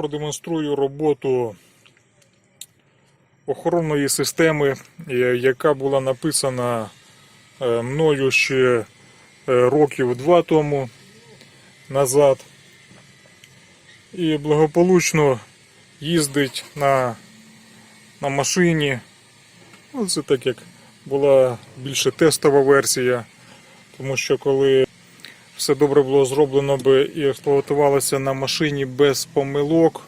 продемонструю роботу охоронної системи, е, яка була написана е, мною ще е, років два тому назад. І благополучно їздить на, на машині. Ну, це так як була більше тестова версія, тому що коли все добре було зроблено би і експлуатувалося на машині без помилок,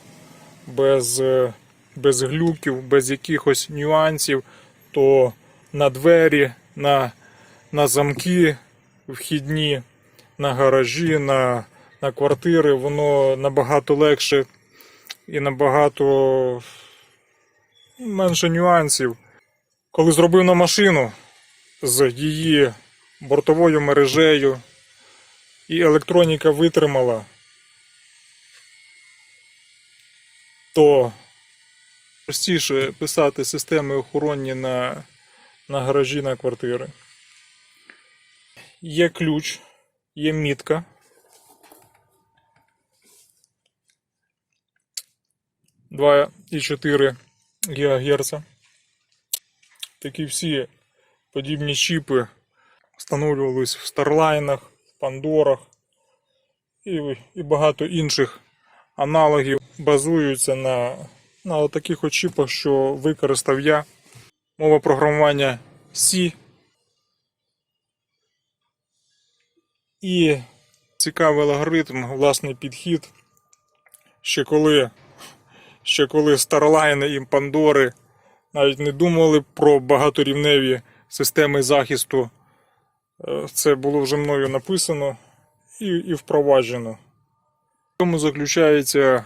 без, е, без глюків, без якихось нюансів, то на двері, на, на замки вхідні, на гаражі, на, на квартири, воно набагато легше і набагато менше нюансів. Коли зробив на машину з її бортовою мережею, і електроніка витримала, то простіше писати системи охоронні на, на гаражі на квартири. Є ключ, є мітка. Два і 4 ГГц. Такі всі подібні чіпи встановлювались в Старлайнах, Пандорах і, і багато інших аналогів базуються на, на таких от чіпах, що використав я. Мова програмування C. І цікавий алгоритм, власний підхід. Ще коли, ще коли Starline і Пандори навіть не думали про багаторівневі системи захисту. Е, Це було вже мною написано і, і впроваджено. В цьому заключається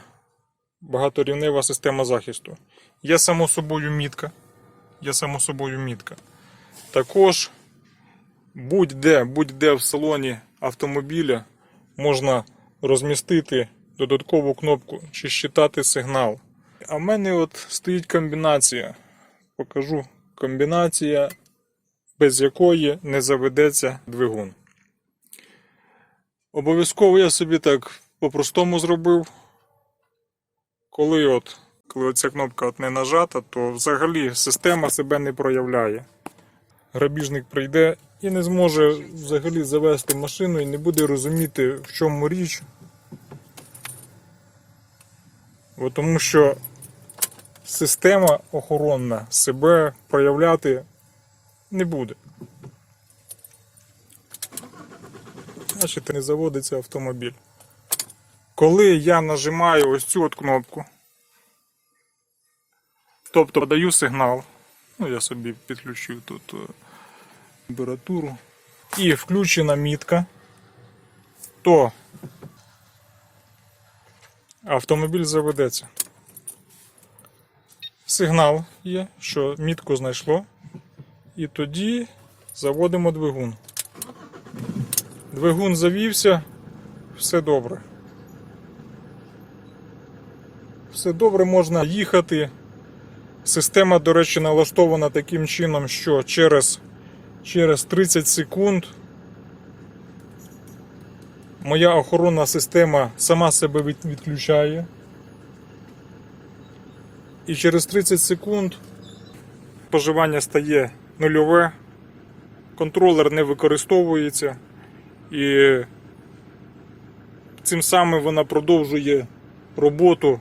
багаторівнева система захисту. Є само собою мітка. Є само собою мітка. Також будь-де, будь-де в салоні автомобіля можна розмістити додаткову кнопку чи считати сигнал. А в мене от стоїть комбінація. Покажу комбінація без якої не заведеться двигун. Обов'язково я собі так по-простому зробив. Коли от, коли ця кнопка от не нажата, то взагалі система себе не проявляє. Грабіжник прийде і не зможе взагалі завести машину і не буде розуміти, в чому річ. Бо тому що система охоронна себе проявляти не буде. Значить, не заводиться автомобіль. Коли я нажимаю ось цю от кнопку, тобто подаю сигнал, ну я собі підключив тут е, температуру, і включена мітка, то автомобіль заведеться. Сигнал є, що мітку знайшло. І тоді заводимо двигун. Двигун завівся, все добре. Все добре можна їхати. Система, до речі, налаштована таким чином, що через, через 30 секунд моя охоронна система сама себе відключає. І через 30 секунд споживання стає нульове, контролер не використовується і цим самим вона продовжує роботу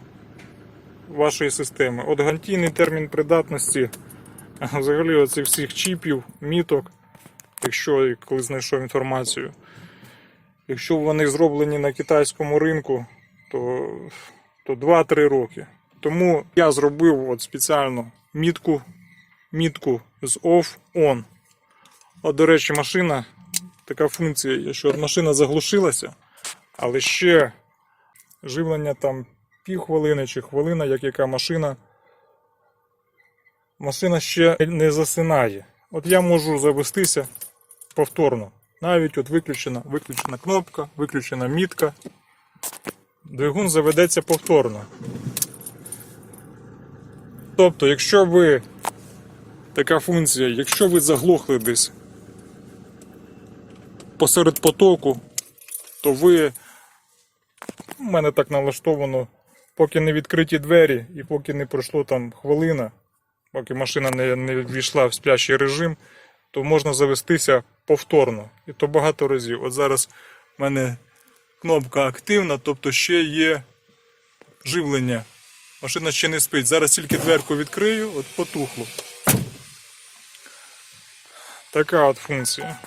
вашої системи. От гарантійний термін придатності взагалі оцих всіх чіпів, міток, якщо я коли знайшов інформацію, якщо вони зроблені на китайському ринку, то, то 2-3 роки. Тому я зробив от спеціально мітку мітку з off-on. От, до речі, машина, така функція, що машина заглушилася, але ще живлення там півхвилини чи хвилина, як яка машина. Машина ще не засинає. От я можу завестися повторно. Навіть от виключена, виключена кнопка, виключена мітка. Двигун заведеться повторно. Тобто, якщо ви така функція, якщо ви заглохли десь посеред потоку, то ви у мене так налаштовано поки не відкриті двері і поки не пройшло там хвилина, поки машина не, не ввійшла в сплячий режим, то можна завестися повторно. І то багато разів. От зараз в мене кнопка активна, тобто ще є живлення. Машина ще не спить. Зараз тільки дверку відкрию, от потухло. Така от функція.